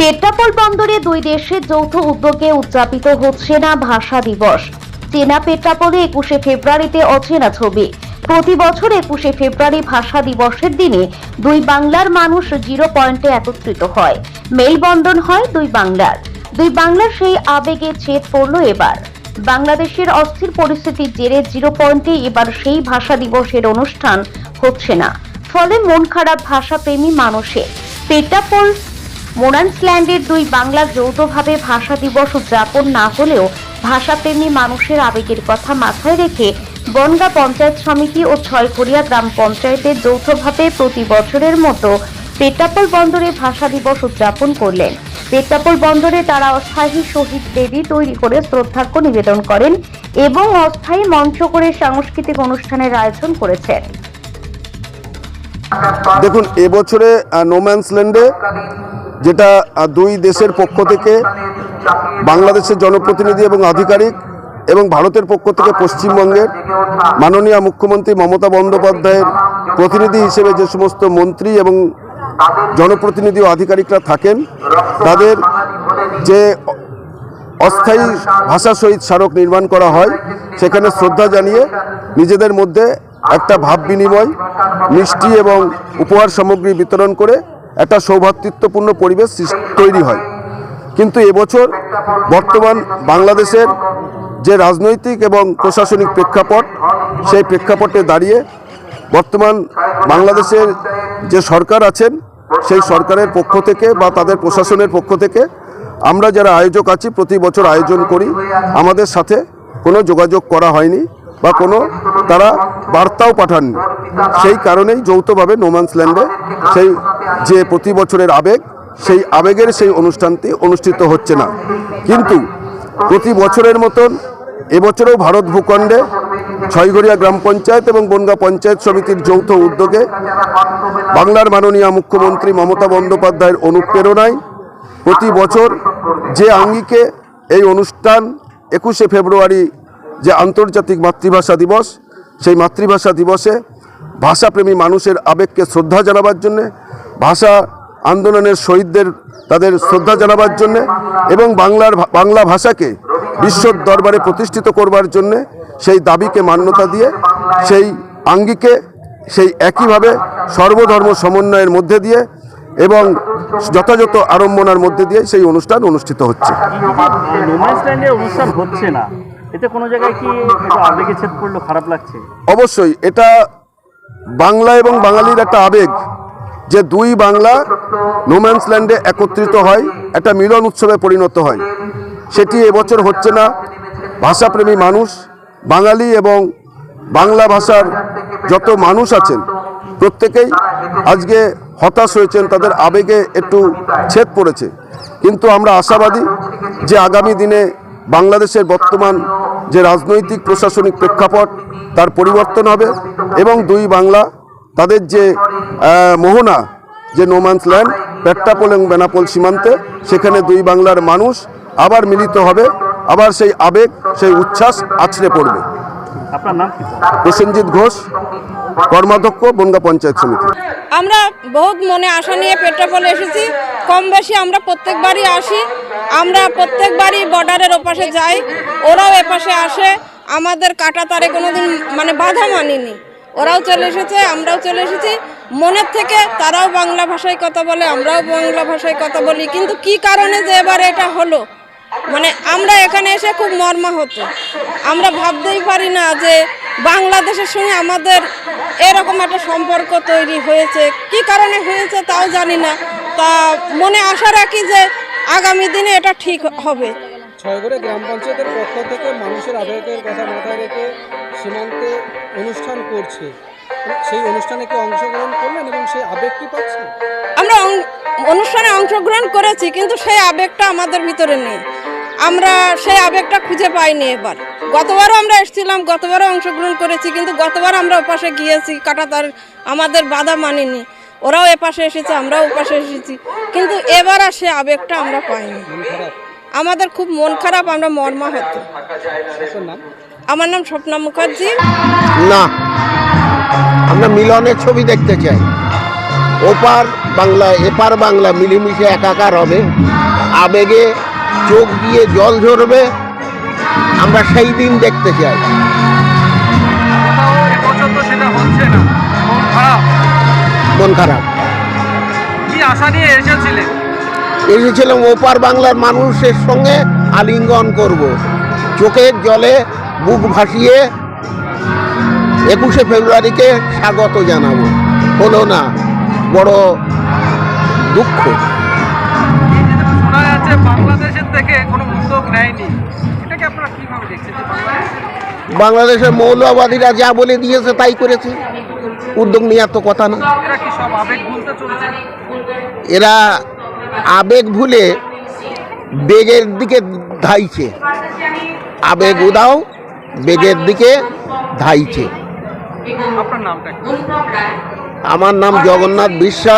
পেট্রাপোল বন্দরে দুই দেশের যৌথ উদ্যোগে উদযাপিত হচ্ছে না ভাষা দিবস। চেনা পেট্রাপোলে একুশে ফেব্রুয়ারিতে অচেনা ছবি। প্রতি বছর একুশে ফেব্রুয়ারি ভাষা দিবসের দিনে দুই বাংলার মানুষ জিরো পয়েন্টে একত্রিত হয়। মেলবন্ধন হয় দুই বাংলার। দুই বাংলার সেই আবেগে ছেদ পড়ল এবার। বাংলাদেশের অস্থির পরিস্থিতির জেরে জিরো পয়েন্টে এবার সেই ভাষা দিবসের অনুষ্ঠান হচ্ছে না। ফলে মন খারাপ ভাষাপ্রেমী মানুষের। পেট্রাপোল মোরান্সল্যান্ডের দুই বাংলার যৌথভাবে ভাষা দিবস উদযাপন না হলেও ভাষাপ্রেমী মানুষের আবেগের কথা মাথায় রেখে বনগা পঞ্চায়েত সমিতি ও ছয়ঘরিয়া গ্রাম পঞ্চায়েতের যৌথভাবে প্রতি বছরের মতো পেট্রাপোল বন্দরে ভাষা দিবস উদযাপন করলেন। পেট্রাপোল বন্দরে তারা অস্থায়ী শহীদ দেবী তৈরি করে শ্রদ্ধার্ঘ্য নিবেদন করেন এবং অস্থায়ী মঞ্চ করে সাংস্কৃতিক অনুষ্ঠানের আয়োজন করেছেন। দেখুন, এবছরে নোম্যান্সল্যান্ডে যেটা দুই দেশের পক্ষ থেকে বাংলাদেশের জনপ্রতিনিধি এবং আধিকারিক এবং ভারতের পক্ষ থেকে পশ্চিমবঙ্গের মাননীয় মুখ্যমন্ত্রী মমতা বন্দ্যোপাধ্যায়ের প্রতিনিধি হিসেবে যে সমস্ত মন্ত্রী এবং জনপ্রতিনিধি ও আধিকারিকরা থাকেন, তাদের যে অস্থায়ী ভাষা শহীদ স্মারক নির্মাণ করা হয়, সেখানে শ্রদ্ধা জানিয়ে নিজেদের মধ্যে একটা ভাব বিনিময়, মিষ্টি এবং উপহার সামগ্রী বিতরণ করে একটা সৌভাতৃত্বপূর্ণ পরিবেশ তৈরি হয়। কিন্তু এবছর বর্তমান বাংলাদেশের যে রাজনৈতিক এবং প্রশাসনিক প্রেক্ষাপট, সেই প্রেক্ষাপটে দাঁড়িয়ে বর্তমান বাংলাদেশের যে সরকার আছেন, সেই সরকারের পক্ষ থেকে বা তাদের প্রশাসনের পক্ষ থেকে আমরা যারা আয়োজক আছি, প্রতি বছর আয়োজন করি। আমাদের সাথে কোনো যোগাযোগ করা হয়নি বা কোনো তারা বার্তাও পাঠাননি। সেই কারণেই যৌথভাবে নোম্যান্সল্যান্ডে সেই যে প্রতি বছরের আবেগ, সেই আবেগের সেই অনুষ্ঠানটি অনুষ্ঠিত হচ্ছে না। কিন্তু প্রতি বছরের মতন এবছরেও ভারত ভূখণ্ডে ছয়গড়িয়া গ্রাম পঞ্চায়েত এবং বনগা পঞ্চায়েত সমিতির যৌথ উদ্যোগে বাংলার মাননীয় মুখ্যমন্ত্রী মমতা বন্দ্যোপাধ্যায়ের অনুপ্রেরণায় প্রতি বছর যে আঙ্গিকে এই অনুষ্ঠান একুশে ফেব্রুয়ারি যে আন্তর্জাতিক মাতৃভাষা দিবস সেই মাতৃভাষা দিবসে ভাষাপ্রেমী মানুষের আবেগকে শ্রদ্ধা জানাবার জন্যে, ভাষা আন্দোলনের শহীদদের তাদের শ্রদ্ধা জানাবার জন্যে এবং বাংলার বাংলা ভাষাকে বিশ্ব দরবারে প্রতিষ্ঠিত করবার জন্যে সেই দাবিকে মান্যতা দিয়ে, সেই আঙ্গিকে সেই একইভাবে সর্বধর্ম সমন্বয়ের মধ্যে দিয়ে এবং যথাযথ আড়ম্বনার মধ্যে দিয়ে সেই অনুষ্ঠান অনুষ্ঠিত হচ্ছে না। এতে কোনো জায়গায় কি আবেগে ছেদ পড়ল, খারাপ লাগছে? অবশ্যই, এটা বাংলা এবং বাঙালির একটা আবেগ যে দুই বাংলা নোম্যান্স ল্যান্ডে একত্রিত হয়, একটা মিলন উৎসবে পরিণত হয়। সেটি এবছর হচ্ছে না। ভাষাপ্রেমী মানুষ, বাঙালি এবং বাংলা ভাষার যত মানুষ আছেন, প্রত্যেকেই আজকে হতাশ হয়েছেন, তাদের আবেগে একটু ছেদ পড়েছে। কিন্তু আমরা আশাবাদী যে আগামী দিনে বাংলাদেশের বর্তমান যে রাজনৈতিক প্রশাসনিক প্রেক্ষাপট তার পরিবর্তন হবে এবং দুই বাংলা, তাদের যে মোহনা, যে নোম্যান্স ল্যান্ড পেট্টাপোল এবং বেনাপোল সীমান্তে, সেখানে দুই বাংলার মানুষ আবার মিলিত হবে, আবার সেই আবেগ, সেই উচ্ছ্বাস আছড়ে পড়বে। আপনার নাম? কি প্রসেনজিৎ ঘোষ কর্মাধ্যক্ষ বনগা পঞ্চায়েত সমিতি। আমরা বহুত মনে আশা নিয়ে পেট্রাপোল এসেছি। কম বেশি আমরা প্রত্যেকবারই আসি। আমরা প্রত্যেকবারই বর্ডারের ওপাশে যাই। ওরাও এপাশে আসে। আমাদের কাটা তারে কোনোদিন মানে বাধা মানিনি। ওরাও চলে এসেছে আমরাও চলে এসেছি। মনের থেকে তারাও বাংলা ভাষায় কথা বলে আমরাও বাংলা ভাষায় কথা বলি। কিন্তু কি কারণে যে এবার এটা হলো? মানে আমরা এখানে এসে খুব মর্মাহত। আমরা ভাবতেই পারি না যে বাংলাদেশের সঙ্গে আমাদের এরকম একটা সম্পর্ক তৈরি হয়েছে। কি কারণে হয়েছে তাও জানি না। তা মনে আশা রাখি যে আগামী দিনে এটা ঠিক হবে। ছয়গড়ে গ্রাম পঞ্চায়েতের পক্ষ থেকে মানুষের আবেগের কথা মাথায় রেখে সীমান্তে অনুষ্ঠান করছে। সেই অনুষ্ঠানে কি অংশগ্রহণ করলেন এবং সেই আবেগ কি পাচ্ছেন? আমরা অনুষ্ঠানে অংশগ্রহণ করেছি কিন্তু সেই আবেগটা আমাদের ভিতরে নেই। আমরা সেই আবেগটা খুঁজে পাইনি এবার। গতবারও আমরা এসেছিলাম, গতবারও অংশগ্রহণ করেছি, কিন্তু গতবার আমরা ওপাশে গিয়েছি, কাটাতার আমাদের বাধা মানিনি। ওরাও এপাশে এসেছে, আমরাও ওপাশে এসেছি, কিন্তু এবার আর সে আবেগটা আমরা পাইনি। আমাদের খুব মন খারাপ, আমরা আপনার নাম আমার নাম স্বপ্না মুখার্জি। না, আমরা মিলনের ছবি দেখতে চাই। ওপার বাংলা, এপার বাংলা মিলেমিশে একাকার হবে, আবেগে চোখ দিয়ে জল ঝরবে, আমরা সেই দিন দেখতে চাই। মন খারাপ। এসেছিলাম ওপার বাংলার মানুষের সঙ্গে আলিঙ্গন করব। চোখের জলে বুক ভাসিয়ে একুশে ফেব্রুয়ারিকে স্বাগত জানাব। হলো না, বড় দুঃখ। বাংলাদেশের মৌলবাদীরা যা বলে দিয়েছে তাই করেছে। উদ্যোগ নেওয়ার তো কথা না। এরা আবেগ ভুলে বেগের দিকে ধাইছে। আবেগ উদাও বেগের দিকে ধাইছে। আমার নাম জগন্নাথ বিশ্বাস।